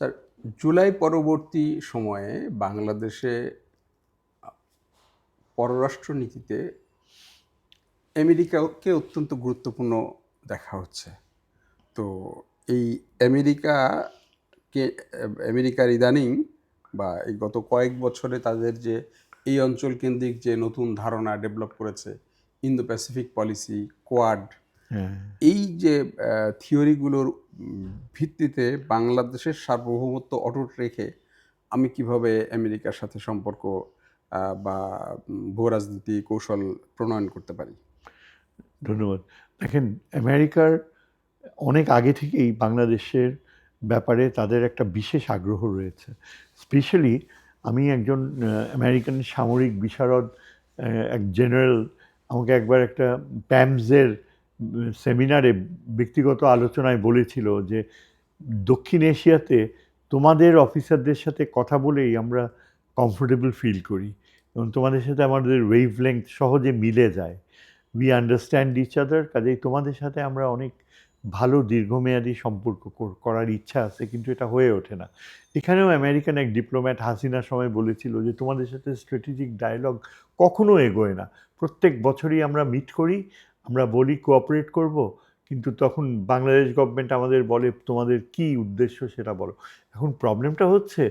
Sir, July পরবর্তী সময়ে বাংলাদেশে পররাষ্ট্র নীতিতে আমেরিকাকে অত্যন্ত গুরুত্বপূর্ণ দেখা হচ্ছে। তো এই আমেরিকাকে, আমেরিকার ইদানিং বা এই গত কয়েক বছরে তাদের যে এই অঞ্চল কেন্দ্রিক যে নতুন ধারণা ডেভেলপ করেছে ইন্দো প্যাসিফিক পলিসি, কোয়াড হ্যাঁ। এই যে থিওরিগুলোর ভিত্তিতে বাংলাদেশের সার্বভৌমত্ব অটুট রেখে আমি কীভাবে আমেরিকার সাথে সম্পর্ক বা ভূরাজনীতি কৌশল প্রণয়ন করতে পারি? ধন্যবাদ। দেখেন আমেরিকার অনেক আগে থেকেই বাংলাদেশের ব্যাপারে তাদের একটা বিশেষ আগ্রহ রয়েছে। স্পেশালি আমি একজন আমেরিকান সামরিক বিশারদ এক জেনারেল আমাকে একবার একটা প্যামসের সেমিনারে ব্যক্তিগত আলোচনায় বলেছিল যে দক্ষিণ এশিয়াতে তোমাদের অফিসারদের সাথে কথা বলেই আমরা কমফোর্টেবল ফিল করি এবং তোমাদের সাথে আমাদের ওয়েভ লেংথ সহজে মিলে যায়। উই আন্ডারস্ট্যান্ড ইচ আদার কাজেই তোমাদের সাথে আমরা অনেক ভালো দীর্ঘমেয়াদী সম্পর্ক করার ইচ্ছা আছে, কিন্তু এটা হয়ে ওঠে না। এখানেও আমেরিকান এক ডিপ্লোম্যাট হাসিনার সময় বলেছিল যে তোমাদের সাথে স্ট্র্যাটেজিক ডায়ালগ কখনো এগোয় না। প্রত্যেক বছরই আমরা মিট করি আমরা বলি কোঅপারেট করব, কিন্তু তখন বাংলাদেশ গভর্নমেন্ট আমাদের বলে, তোমাদের কি উদ্দেশ্য সেটা বলো। এখন প্রবলেমটা হচ্ছে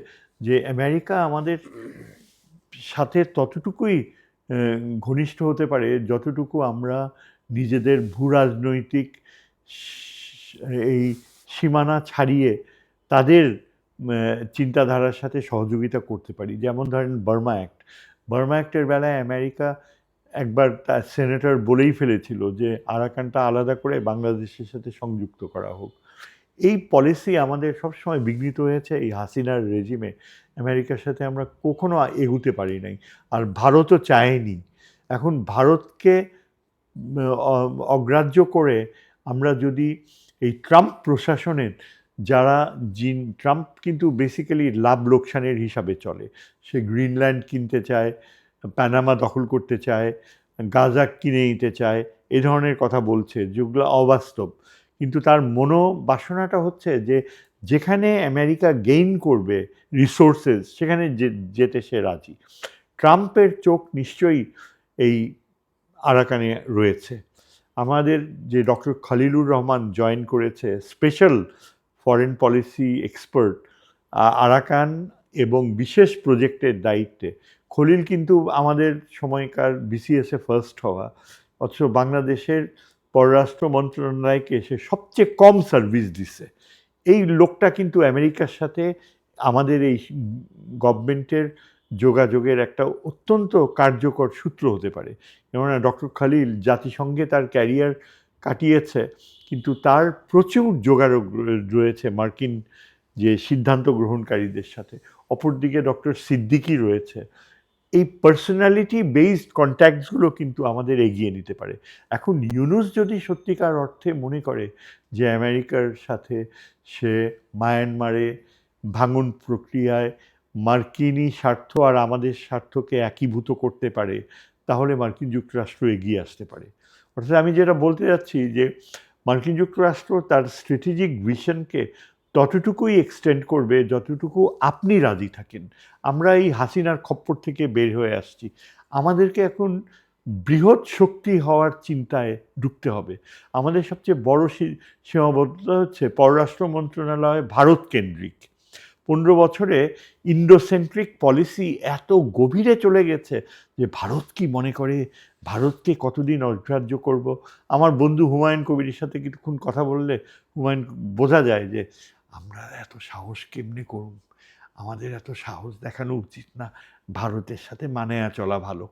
যে আমেরিকা আমাদের সাথে ততটুকুই ঘনিষ্ঠ হতে পারে যতটুকু আমরা নিজেদের ভূ রাজনৈতিক এই সীমানা ছাড়িয়ে তাদের চিন্তাধারার সাথে সহযোগিতা করতে পারি। যেমন ধরেন বার্মা অ্যাক্ট বার্মা অ্যাক্টের বেলায় আমেরিকা একবার তার সেনেটর বলেই ফেলেছিল যে আরাকানটা আলাদা করে বাংলাদেশের সাথে সংযুক্ত করা হোক। এই পলিসি আমাদের সবসময় বিঘ্নিত হয়েছে এই হাসিনার রেজিমে আমেরিকার সাথে আমরা কখনো এগুতে পারি নাই। আর ভারতও চায়নি। এখন ভারতকে অগ্রাহ্য করে আমরা যদি এই ট্রাম্প প্রশাসনের যারা জিন, ট্রাম্প কিন্তু বেসিক্যালি লাভ লোকসানের হিসাবে চলে। সে গ্রিনল্যান্ড কিনতে চায় প্যানামা দখল করতে চায়, গাজা কিনে নিতে চায়, এ ধরনের কথা বলছে, যেগুলো অবাস্তব। কিন্তু তার মনোবাসনাটা হচ্ছে যে, যেখানে আমেরিকা গেইন করবে রিসোর্সেস সেখানে যেতে সে রাজি। ট্রাম্পের চোখ নিশ্চয়ই এই আরাকানে রয়েছে। আমাদের যে ডক্টর খলিলুর রহমান জয়েন করেছে special foreign policy expert Arakan এবং বিশেষ প্রজেক্টের দায়িত্বে খলিল কিন্তু আমাদের সময়কার বিসিএসে ফার্স্ট হওয়া। অথচ বাংলাদেশের পররাষ্ট্র মন্ত্রণালয়কে সে সবচেয়ে কম সার্ভিস দিছে। এই লোকটা কিন্তু আমেরিকার সাথে আমাদের এই গভর্নমেন্টের যোগাযোগের একটা অত্যন্ত কার্যকর সূত্র হতে পারে। কেননা ডক্টর খালিল জাতিসংঘে তার ক্যারিয়ার কাটিয়েছে, কিন্তু তার প্রচুর যোগাযোগ রয়েছে মার্কিন যে সিদ্ধান্ত গ্রহণকারীদের সাথে। অপরদিকে ডক্টর সিদ্দিকি রয়েছে। এই পার্সোনালিটি বেসড কন্ট্যাক্টসগুলো কিন্তু আমাদের এগিয়ে নিতে পারে। এখন ইউনুস যদি সত্যিকার অর্থে মনে করে যে আমেরিকার সাথে সে মায়ানমারে ভাঙন প্রক্রিয়ায় মার্কিনী স্বার্থ আর আমাদের স্বার্থকে একীভূত করতে পারে, তাহলে মার্কিন যুক্তরাষ্ট্র এগিয়ে আসতে পারে। অর্থাৎ আমি যেটা বলতে যাচ্ছি যে মার্কিন যুক্তরাষ্ট্র তার স্ট্র্যাটেজিক ভিশনকে ততটুকুই এক্সটেন্ড করবে যতটুকু আপনি রাজি থাকেন। আমরা এই হাসিনার খপ্পর থেকে বের হয়ে আসছি। আমাদেরকে এখন বৃহৎ শক্তি হওয়ার চিন্তায় ঢুকতে হবে। আমাদের সবচেয়ে বড় সীমাবদ্ধতা হচ্ছে পররাষ্ট্র মন্ত্রণালয় ভারত কেন্দ্রিক। পনেরো বছরে ইন্ডোসেন্ট্রিক পলিসি এত গভীরে চলে গেছে যে ভারত কি মনে করে, ভারতকে কতদিন অগ্রাহ্য করব? আমার বন্ধু হুমায়ুন কবিরের সাথে কিছুক্ষণ কথা বললে হুমায়ুন বোঝা যায় যে আমরা এত সাহস কেমনি করুন আমাদের এত সাহস দেখানো উচিত না। ভারতের সাথে মানেয়া চলা ভালো।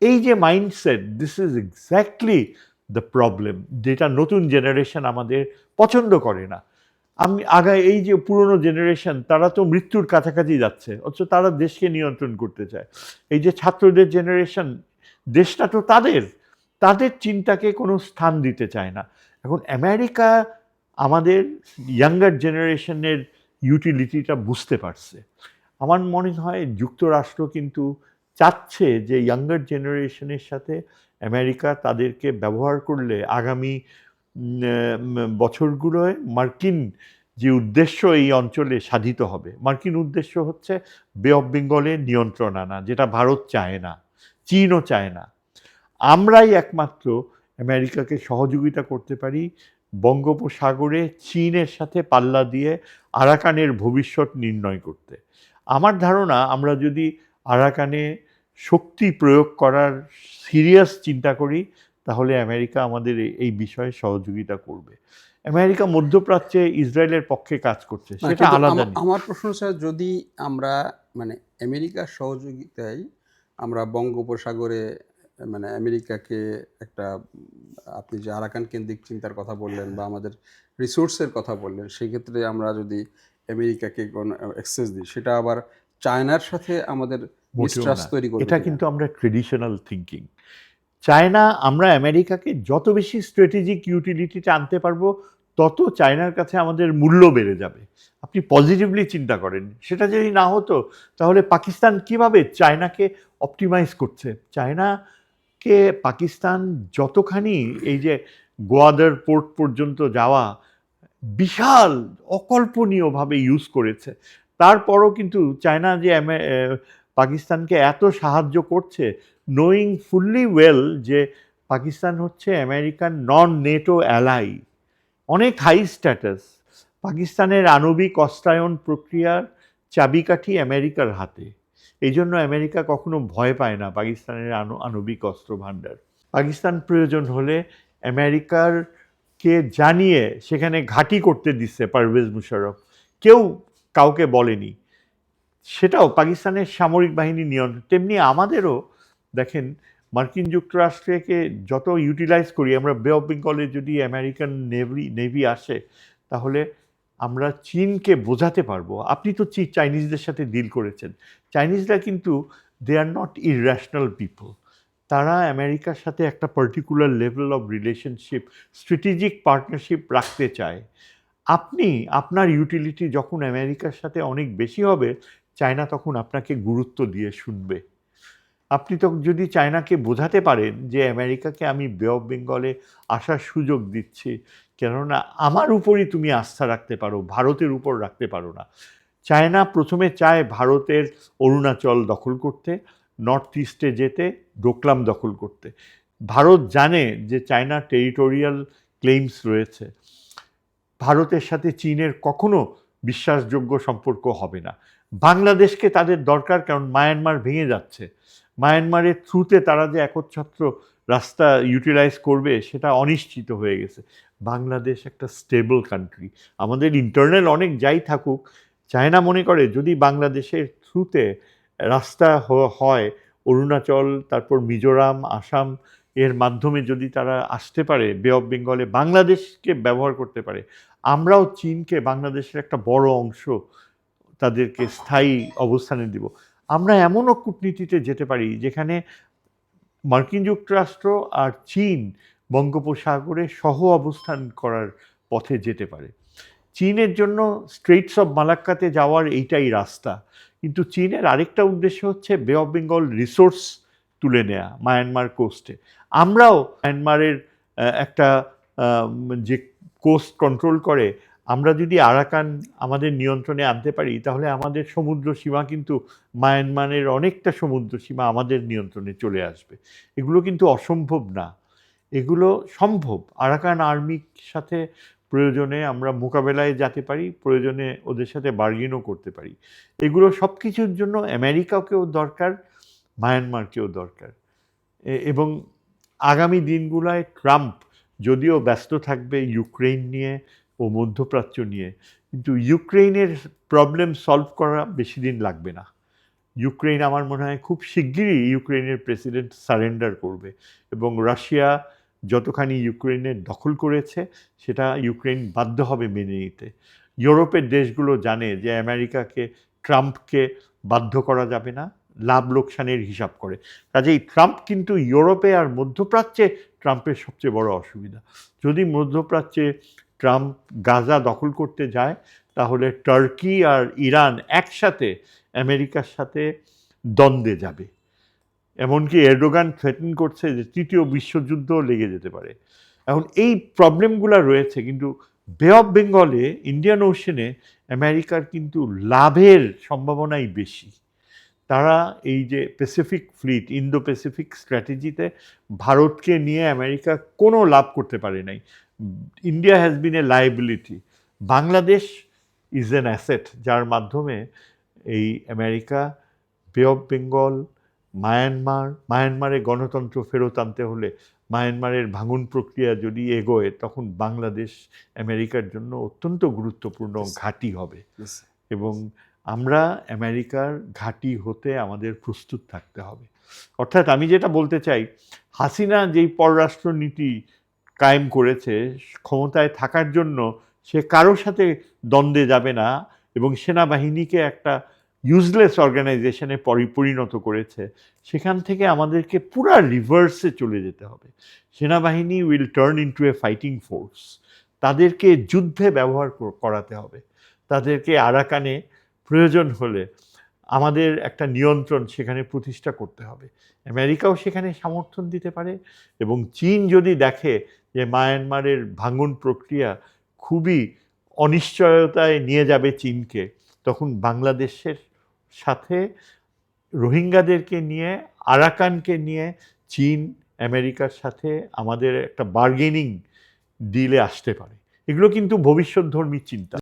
এই যে mindset this is exactly the problem যেটা নতুন জেনারেশন আমাদের পছন্দ করে না। আমি আগা এই যে পুরনো জেনারেশন তারা তো মৃত্যুর কাছাকাছি যাচ্ছে, অথচ তারা দেশকে নিয়ন্ত্রণ করতে চায়। এই যে ছাত্রদের জেনারেশন দেশটা তো তাদের। তাদের চিন্তাকে কোনো স্থান দিতে চায় না। এখন আমেরিকা আমাদের ইয়াঙ্গার জেনারেশনের ইউটিলিটিটা বুঝতে পারছে। আমার মনে হয় যুক্তরাষ্ট্র কিন্তু চাচ্ছে যে ইয়াঙ্গার জেনারেশনের সাথে আমেরিকা তাদেরকে ব্যবহার করলে আগামী বছরগুলোয় মার্কিন যে উদ্দেশ্য এই অঞ্চলে সাধিত হবে, মার্কিন উদ্দেশ্য হচ্ছে বে অফ বেঙ্গলে নিয়ন্ত্রণ আনা, যেটা ভারত চায় না, চীনও চায় না। আমরাই একমাত্র আমেরিকাকে সহযোগিতা করতে পারি বঙ্গোপসাগরে চীনের সাথে পাল্লা দিয়ে আরাকানের ভবিষ্যৎ নির্ণয় করতে। আমার ধারণা আমরা যদি আরাকানে শক্তি প্রয়োগ করার সিরিয়াস চিন্তা করি তাহলে আমেরিকা আমাদের এই বিষয়ে সহযোগিতা করবে। আমেরিকা মধ্যপ্রাচ্যে ইসরায়েলের পক্ষে কাজ করছে সেটা আলাদা আমার প্রশ্ন হচ্ছে যদি আমরা মানে আমেরিকার সহযোগিতায় আমরা বঙ্গোপসাগরে মানে আমেরিকাকে একটা আপনি যে আরাকান কেন্দ্রিক চিন্তার কথা বললেন বা আমাদের রিসোর্সের কথা বললেন সেক্ষেত্রে আমরা যদি আমেরিকাকে কোনো অ্যাক্সেস দিই সেটা আবার চায়নার সাথে আমাদের মোটেও তৈরি করবে এটা কিন্তু আমরা ট্রেডিশনাল থিঙ্কিং চায়না আমরা আমেরিকাকে যত বেশি স্ট্র্যাটেজিক ইউটিলিটিতে আনতে পারব তত চায়নার কাছে আমাদের মূল্য বেড়ে যাবে। আপনি পজিটিভলি চিন্তা করেন সেটা যদি না হতো তাহলে পাকিস্তান কীভাবে চায়নাকে অপটিমাইজ করছে? চায়নাকে পাকিস্তান যতখানি এই যে গোয়াদার পোর্ট পর্যন্ত যাওয়া বিশাল, অকল্পনীয়ভাবে ইউজ করেছে, তারপরও কিন্তু চায়না যে পাকিস্তানকে এত সাহায্য করছে নোয়িং ফুললি ওয়েল যে পাকিস্তান হচ্ছে আমেরিকান নন নেটো অ্যালাই অনেক হাই স্ট্যাটাস পাকিস্তানের আণবিক অস্ত্রায়ন প্রক্রিয়ার চাবিকাঠি আমেরিকার হাতে। এই জন্য আমেরিকা কখনো ভয় পায় না পাকিস্তানের আণু আণবিক অস্ত্র ভাণ্ডার পাকিস্তান প্রয়োজন হলে আমেরিকার কে জানিয়ে সেখানে ঘাঁটি করতে দিচ্ছে পারভেজ মুশারফ কেউ কাউকে বলেনি। সেটাও পাকিস্তানের সামরিক বাহিনী নিয়ন্ত্রণ, তেমনি আমাদেরও, দেখেন, মার্কিন যুক্তরাষ্ট্রকে যত ইউটিলাইজ করি, আমরা বে অফ বেঙ্গলে যদি আমেরিকান নেভি নেভি আসে, তাহলে আমরা চীনকে বোঝাতে পারব। আপনি তো চি চাইনিজদের সাথে ডিল করেছেন। চাইনিজরা কিন্তু they are not irrational people তারা আমেরিকার সাথে একটা particular level of relationship strategic partnership রাখতে চায়। আপনি, আপনার ইউটিলিটি যখন আমেরিকার সাথে অনেক বেশি হবে চায়না তখন আপনাকে গুরুত্ব দিয়ে শুনবে। আপনি তো যদি চায়নাকে বোঝাতে পারেন যে আমেরিকাকে আমি বে অফ বেঙ্গলে আসার সুযোগ দিচ্ছি কেননা আমার উপরই তুমি আস্থা রাখতে পারো, ভারতের উপর রাখতে পারো না। চায়না প্রথমে চায় ভারতের অরুণাচল দখল করতে, নর্থ ইস্টে যেতে, ডোকলাম দখল করতে। ভারত জানে যে চায়না টেরিটোরিয়াল ক্লেইমস রয়েছে। ভারতের সাথে চীনের কখনো বিশ্বাসযোগ্য সম্পর্ক হবে না। বাংলাদেশকে তাদের দরকার, কারণ মায়ানমার ভেঙে যাচ্ছে। মায়ানমারের থ্রুতে তারা যে একচ্ছত্র রাস্তা ইউটিলাইজ করবে সেটা অনিশ্চিত হয়ে গেছে। বাংলাদেশ একটা স্টেবল কান্ট্রি আমাদের ইন্টারনাল অনেক যাই থাকুক চায়না মনে করে যদি বাংলাদেশের থ্রুতে রাস্তা হয়, অরুণাচল, তারপর মিজোরাম, আসাম, এর মাধ্যমে যদি তারা আসতে পারে বে অফ বেঙ্গলে বাংলাদেশকে ব্যবহার করতে পারে, আমরাও চীনকে বাংলাদেশের একটা বড় অংশ তাদেরকে স্থায়ী অবস্থানে দিব। আমরা এমনও কূটনীতিতে যেতে পারি যেখানে মার্কিন যুক্তরাষ্ট্র আর চীন বঙ্গোপসাগরে সহ অবস্থান করার পথে যেতে পারে। চীনের জন্য স্ট্রেটস অফ মালাক্কাতে যাওয়ার এইটাই রাস্তা। কিন্তু চীনের আরেকটা উদ্দেশ্য হচ্ছে বে অফ বেঙ্গল রিসোর্স তুলে নেয়া মায়ানমার কোস্টে আমরাও মায়ানমারের একটা যে কোস্ট কন্ট্রোল করে আমরা যদি আরাকান আমাদের নিয়ন্ত্রণে আনতে পারি, তাহলে আমাদের সমুদ্র সীমা কিন্তু মায়ানমারের অনেকটা সমুদ্র সীমা আমাদের নিয়ন্ত্রণে চলে আসবে। এগুলো কিন্তু অসম্ভব না। এগুলো সম্ভব। আরাকান আর্মির সাথে প্রয়োজনে আমরা মোকাবেলায় যেতে পারি, প্রয়োজনে ওদের সাথে বার্গেনও করতে পারি। এগুলো সব কিছুর জন্য আমেরিকাকেও দরকার, মায়ানমারকেও দরকার। এবং আগামী দিনগুলোয় ট্রাম্প যদিও ব্যস্ত থাকবে ইউক্রেন নিয়ে ও মধ্যপ্রাচ্য নিয়ে। কিন্তু ইউক্রেনের প্রবলেম সলভ করা বেশি দিন লাগবে না। ইউক্রেন আমার মনে হয় খুব শিগগিরই ইউক্রেনের প্রেসিডেন্ট সারেন্ডার করবে এবং রাশিয়া যতখানি ইউক্রেনের দখল করেছে, সেটা ইউক্রেন বাধ্য হবে মেনে নিতে। ইউরোপের দেশগুলো জানে যে আমেরিকাকে, ট্রাম্পকে বাধ্য করা যাবে না, লাভ লোকসানের হিসাব করে। কাজেই ট্রাম্প কিন্তু ইউরোপে আর মধ্যপ্রাচ্যে ট্রাম্পের সবচেয়ে বড় অসুবিধা। যদি মধ্যপ্রাচ্যে ট্রাম্প গাজা দখল করতে যায়, তাহলে টার্কি আর ইরান একসাথে আমেরিকার সাথে দ্বন্দ্বে যাবে। এমনকি এরডোগান থ্রেটেন করছে যে তৃতীয় বিশ্বযুদ্ধও লেগে যেতে পারে। এখন এই প্রবলেমগুলো রয়েছে, কিন্তু বে অফ বেঙ্গলে ইন্ডিয়ান ওশেনে আমেরিকার কিন্তু লাভের সম্ভাবনাই বেশি। তারা এই যে প্যাসিফিক ফ্লিট ইন্দো প্যাসিফিক স্ট্র্যাটেজিতে ভারতকে নিয়ে আমেরিকা কোনো লাভ করতে পারে নাই। India has been a liability Bangladesh is an asset যার মাধ্যমে এই আমেরিকা বে অফ বেঙ্গল মায়ানমার মায়ানমারে গণতন্ত্র ফেরত আনতে হলে মায়ানমারের ভাঙন প্রক্রিয়া যদি এগোয় তখন বাংলাদেশ আমেরিকার জন্য অত্যন্ত গুরুত্বপূর্ণ ঘাঁটি হবে। এবং আমরা আমেরিকার ঘাঁটি হতে আমাদের প্রস্তুত থাকতে হবে। অর্থাৎ আমি যেটা বলতে চাই হাসিনা যেই পররাষ্ট্রনীতি কায়েম করেছে, ক্ষমতায় থাকার জন্য সে কারোর সাথে দ্বন্দ্বে যাবে না এবং সেনাবাহিনীকে একটা ইউজলেস অর্গানাইজেশনে পরিণত করেছে। সেখান থেকে আমাদেরকে পুরা রিভার্সে চলে যেতে হবে। সেনাবাহিনী will turn into a fighting force তাদেরকে যুদ্ধে ব্যবহার করাতে হবে। তাদেরকে আরাকানে প্রয়োজন হলে আমাদের একটা নিয়ন্ত্রণ সেখানে প্রতিষ্ঠা করতে হবে। আমেরিকাও সেখানে সমর্থন দিতে পারে এবং চীন যদি দেখে যে মায়ানমারের ভাঙন প্রক্রিয়া খুবই অনিশ্চয়তায় নিয়ে যাবে চীনকে, তখন বাংলাদেশের সাথে রোহিঙ্গাদেরকে নিয়ে, আরাকানকে নিয়ে চীন আমেরিকার সাথে আমাদের একটা বার্গেনিং ডিলে আসতে পারে। এগুলো কিন্তু ভবিষ্যৎধর্মী চিন্তা।